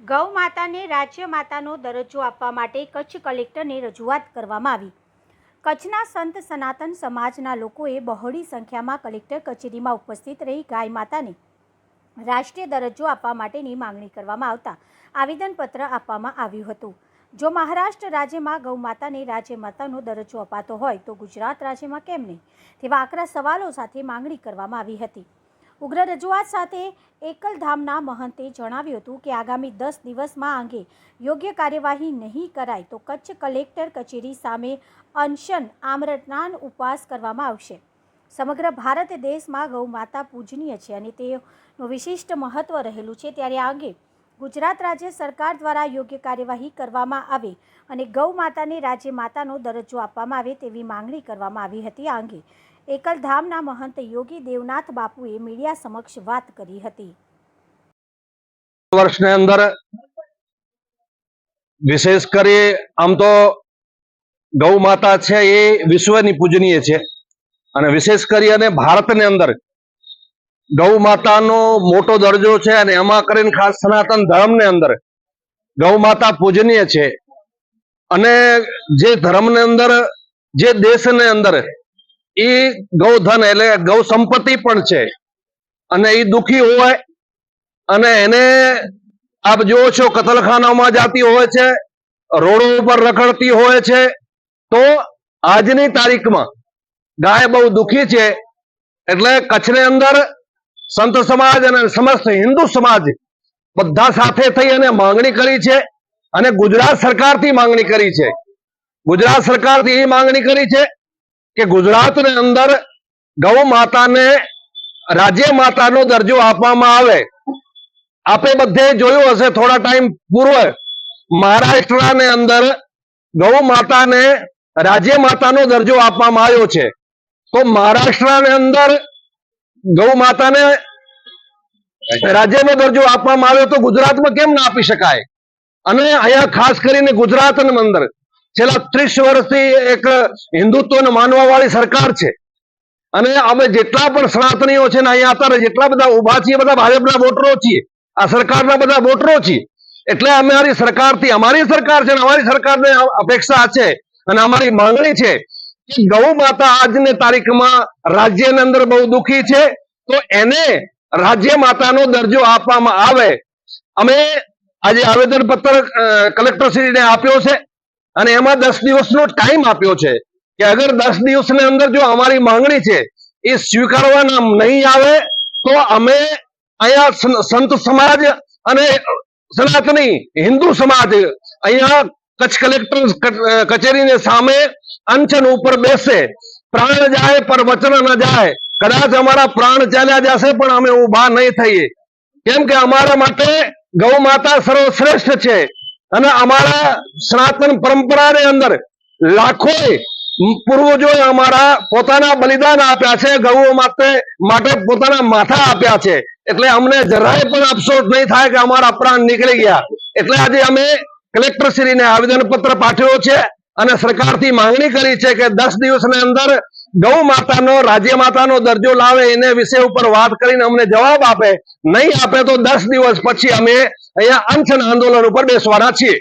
ગૌ માતાને રાજ્ય માતાનો દરજ્જો આપવા માટે કચ્છ કલેક્ટરને રજૂઆત કરવામાં આવી. કચ્છના સંત સનાતન સમાજના લોકોએ બહોળી સંખ્યામાં કલેક્ટર કચેરીમાં ઉપસ્થિત રહી ગાય માતાને રાષ્ટ્રીય દરજ્જો આપવા માટેની માંગણી કરવામાં આવતા આવેદનપત્ર આપવામાં આવ્યું હતું. જો મહારાષ્ટ્ર રાજ્યમાં ગૌ માતાને રાજ્ય માતાનો દરજ્જો અપાતો હોય તો ગુજરાત રાજ્યમાં કેમ નહીં? તેવા આકરા સવાલો સાથે માંગણી કરવામાં આવી હતી. ઉગ્ર રજૂઆત સાથે એકલધામના મહંતે જણાવ્યું હતું કે આગામી દસ દિવસમાં અંગે યોગ્ય કાર્યવાહી નહીં કરાય તો કચ્છ કલેક્ટર કચેરી સામે અનશન આમરટનાન ઉપવાસ કરવામાં આવશે. સમગ્ર ભારત દેશમાં ગૌ માતા પૂજનીય છે અને તેનું વિશિષ્ટ મહત્વ રહેલું છે. ત્યારે આ અંગે ગુજરાત રાજ્ય સરકાર દ્વારા યોગ્ય કાર્યવાહી કરવામાં આવે અને ગૌ માતાને રાજ્ય માતાનો દરજ્જો આપવામાં આવે તેવી માંગણી કરવામાં આવી હતી. આ અંગે એકલધામના મહંત યોગી દેવનાથ બાપુએ મીડિયા સમક્ષ વાત કરી હતી. વર્ષની અંદર વિશેષ કરી આમ તો ગૌ માતા છે એ વિશ્વની પૂજનીય છે. અને વિશેષ કરી અને ભારતની અંદર ગૌ માતાનો મોટો દરજ્જો છે અને એમાં કરીને ખાસ સનાતન ધર્મની અંદર ગૌ માતા પૂજનીય છે. અને જે ધર્મની અંદર, જે દેશની અંદર એ ગૌધન એટલે ગૌ સંપત્તિ પણ છે. અને એ દુખી હોય અને એને આપ જુઓ છો કતલખાનામાં જાતી હોય છે, રોડો ઉપર રખડતી હોય છે, તો આજની તારીખમાં ગાય બહુ દુખી છે. એટલે કચ્છની અંદર સંત સમાજ અને સમસ્ત હિન્દુ સમાજ બધા સાથે થઈ અને માંગણી કરી છે અને ગુજરાત સરકારથી માંગણી કરી છે. ગુજરાત સરકારથી એ માંગણી કરી છે કે ગુજરાતની અંદર ગૌ માતાને, રાજ્ય માતાનો દરજ્જો આપવામાં આવે. આપે બધે જોયું હશે થોડા ટાઈમ પૂર્વે. મહારાષ્ટ્રની અંદર ગૌ માતાને, રાજ્ય માતાનો દરજ્જો આપવામાં આવ્યો છે. તો મહારાષ્ટ્રની અંદર ગૌ માતાને રાજ્યનો દરજ્જો આપવામાં આવ્યો તો ગુજરાતમાં કેમ ના આપી શકાય? અને અહીંયા ખાસ કરીને ગુજરાતની અંદર છેલ્લા ત્રીસ વર્ષથી એક હિન્દુત્વને માનવા વાળી સરકાર છે. અને અમે જેટલા પણ સનાતનીઓ છે ને અહીંયા અત્યારે જેટલા બધા ઊભા છીએ, બધા ભાજપના વોટરો છીએ, આ સરકારના બધા વોટરો છીએ, એટલે અમારી સરકારથી, અમારી સરકાર છે અમારી સરકારને અપેક્ષા છે અને અમારી માંગણી છે કે ગૌ માતા આજની તારીખમાં રાજ્યની અંદર બહુ દુઃખી છે, તો એને રાજ્ય માતાનો દરજ્જો આપવામાં આવે. અમે આજે આવેદન પત્ર કલેક્ટરશ્રીને આપ્યો છે. અને એમાં દસ દિવસનો ટાઈમ આપ્યો છે કે અગર દસ દિવસની અંદર જો અમારી માંગણી છે, એ સ્વીકારવાના નહીં આવે, તો અમે અહીંયા સંત સમાજ અને સનાતની હિન્દુ સમાજ અહીંયા કચ્છ કલેક્ટર કચેરીને સામે અંચન ઉપર બેસે. પ્રાણ જાય પર વચન ન જાય. કદાચ અમારા પ્રાણ ચાલ્યા જશે પણ અમે ઊભા નહીં થઈએ. કેમ કે અમારા માટે ગૌ માતા સર્વશ્રેષ્ઠ છે. અને અમારા સનાતન પરંપરાની અંદર લાખો પૂર્વજોએ અમારા પોતાના બલિદાન આપ્યા છે ગૌ માટે માટે પોતાના માથા આપ્યા છે. એટલે અમને જરાય પણ અફસોસ નહીં થાય કે અમારા પ્રાણ નીકળી ગયા. એટલે આજે અમે કલેક્ટરશ્રીને આવેદન પત્ર પાઠવ્યો છે અને સરકારથી માંગણી કરી છે કે દસ દિવસની અંદર ગૌ માતાનો, રાજ્ય માતાનો દરજ્જો લાવે, એને વિષય ઉપર વાત કરીને અમને જવાબ આપે. નહીં આપે તો દસ દિવસ પછી અમે અહીંયા અનશન આંદોલન ઉપર બેસવાના છીએ.